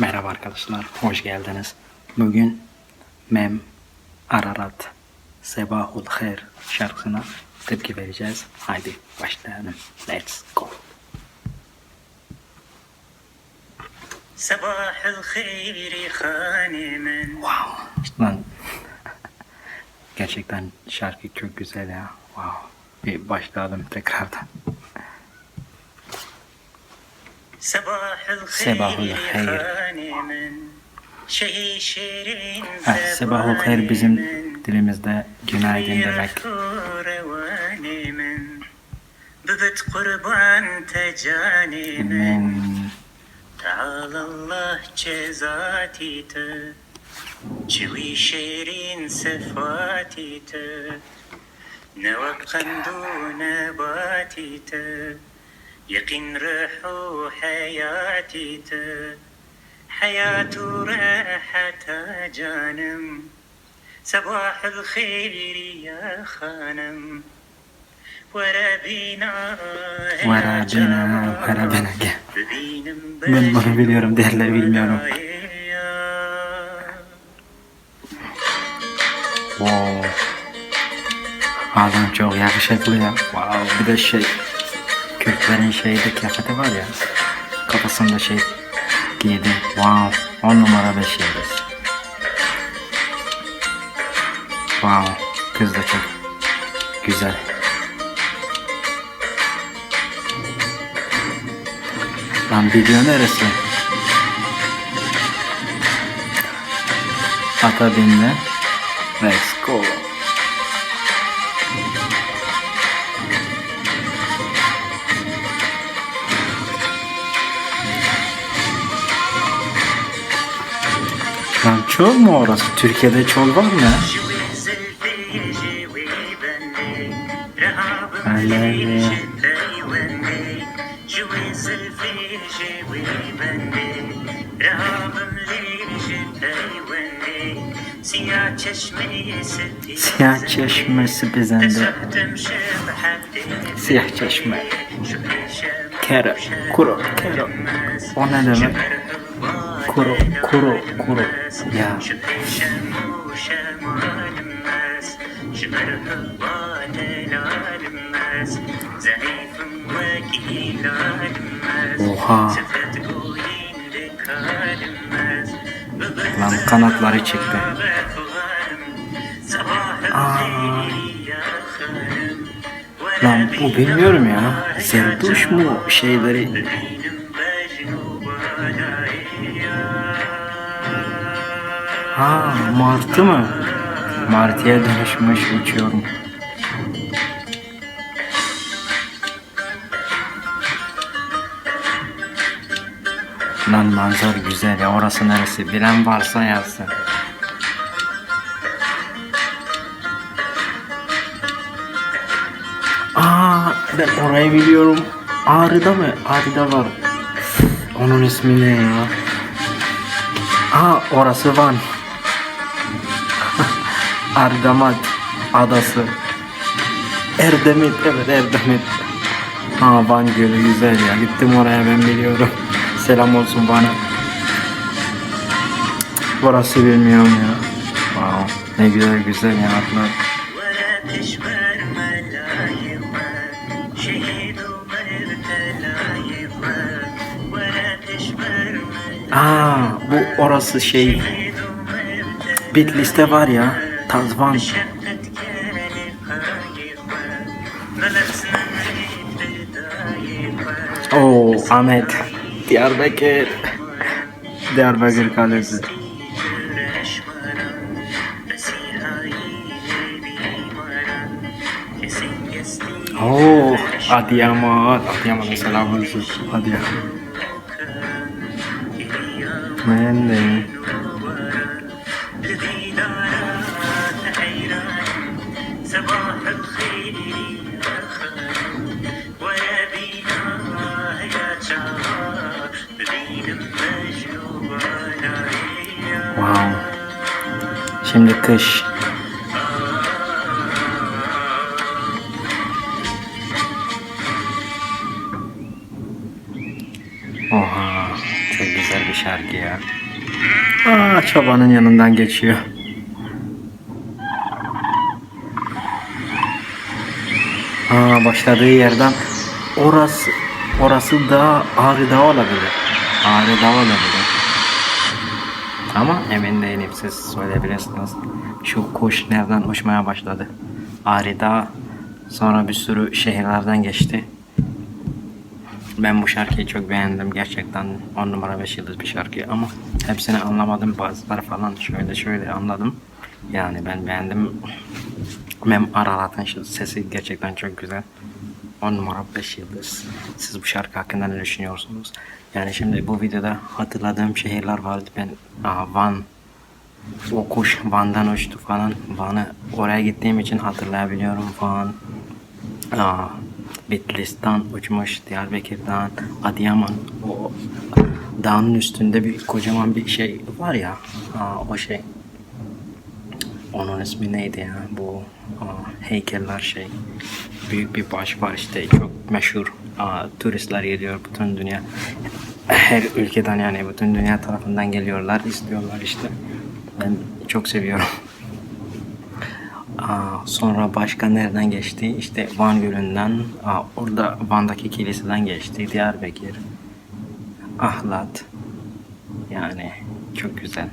Merhaba arkadaşlar, hoş geldiniz. Bugün Mem Ararat Sebahul Her şarkısına tepki vereceğiz. Haydi başlayalım. Let's go. Sabahul hayri hanimen. Wow. Lan. Gerçekten şarkı çok güzel ya. Wow. Bir başlayalım tekrardan. صباح صباح الخير الخير. خانما شهي شيرين Heh, Sebahul Khair bizim dilimizde günaydın demek. روانما ببت قربان تجانما Hmm, تعالى الله جزاتيت جوي شيرين سفاتيت نوقا دون باتيت يقين روح حياتيت حياة راحة جانم صباح الخير يا خانم ورا بينا Vara bina, vara bina gel. ببينم Ben bunu biliyorum, diğerleri bilmiyorum. Wow. Adam çok yakışıklı ya. Wow. Bir de şey Kürtlerin şeyde kıyafeti var ya. Kafasında şey giydi. Wow. On numara beş yıldız. Wow. Kız da çok güzel. Lan video neresi? Ata binme. Let's go. Lan çol mu orası? Türkiye'de çol var mı ya? Siyah çeşmesi bizende. Siyah çeşme. Kero, kuro, kero. O ne demek? Kuru, kuru, kuru. Ya. Oha. Lan kanatları çıktı. Lan bu bilmiyorum ya. Zerduş mu şeyleri? Ha martı mı? Martıya dönüşmüş uçuyorum. Lan manzar güzel ya orası neresi bilen varsa yazsın. Aa ben orayı biliyorum. Ağrı'da mı? Ağrı'da var. Onun ismi ne ya? Aa orası Van. Ardamat Adası. Erdemit evet Erdemit. Ha Van Gölü güzel ya. Gittim oraya ben biliyorum. Selam olsun bana. Burası bilmiyorum ya. Wow. Ne güzel güzel yanaklar. Aa, bu orası şey. Bitlis'te var ya. Tazvan. Oo Ahmet. Diyarbakır. Diyarbakır Kalesi. Oo Adıyaman. Adıyaman'a selam olsun. Adıyaman. Ben de. Wow. Şimdi kış. Oha. Çok güzel bir şarkı ya. Aa çobanın yanından geçiyor. Aa başladığı yerden orası orası da Ağrı Dağı olabilir. Ağrı Dağı olabilir. Ama emin değilim siz söyleyebilirsiniz. Şu kuş nereden uçmaya başladı. Ağrı Dağı sonra bir sürü şehirlerden geçti. Ben bu şarkıyı çok beğendim. Gerçekten 10 numara 5 yıldız bir şarkı ama hepsini anlamadım. Bazıları falan şöyle şöyle anladım. Yani ben beğendim. Mem Ararat'ın şu sesi gerçekten çok güzel. 10 numara 5 yıldız. Siz bu şarkı hakkında ne düşünüyorsunuz? Yani şimdi bu videoda hatırladığım şehirler vardı. Ben aa, Van, o kuş Van'dan uçtu falan. Van'ı oraya gittiğim için hatırlayabiliyorum. Van, aa, Bitlis'ten uçmuş, Diyarbakır'dan, Adıyaman. O dağın üstünde bir kocaman bir şey var ya. Aa, o şey. Onun ismi neydi ya? Bu aa, heykeller şey. Büyük bir baş var işte çok meşhur. Aa, turistler geliyor bütün dünya. Her ülkeden yani bütün dünya tarafından geliyorlar, istiyorlar işte. Ben çok seviyorum. Aa, sonra başka nereden geçti? İşte Van Gölü'nden, aa, orada Van'daki kiliseden geçti. Diyarbakır, Ahlat. Yani çok güzel.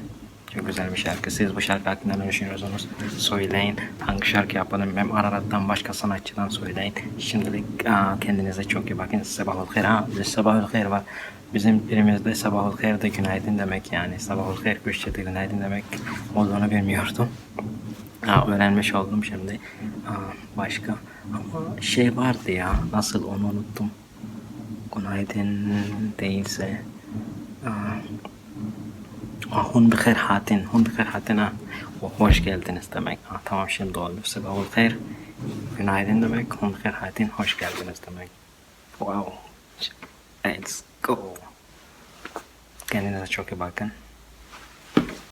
Çok güzel bir şarkı. Siz bu şarkı hakkında ne düşünüyorsunuz? Söyleyin. Hangi şarkı yapalım? Hem Ararat'tan başka sanatçıdan söyleyin. Şimdilik aa, kendinize çok iyi bakın. Sabahul hayır. Ha, sabahul hayır var. Bizim dilimizde sabahul hayır de günaydın demek yani. Sabahul hayır Kürtçe'de günaydın demek olduğunu bilmiyordum. Ha, öğrenmiş oldum şimdi. Aa, başka ama şey vardı ya nasıl onu unuttum. Günaydın değilse. Aa, آه، هون بخير حاتن هون بخير حاتن وخوش قلتن استمعك آه تمام شيم دول بس بقول خير من عيدن دمك هون بخير حاتن خوش قلتن استمعك واو. ليتس جو كان أنا شوكي باكن.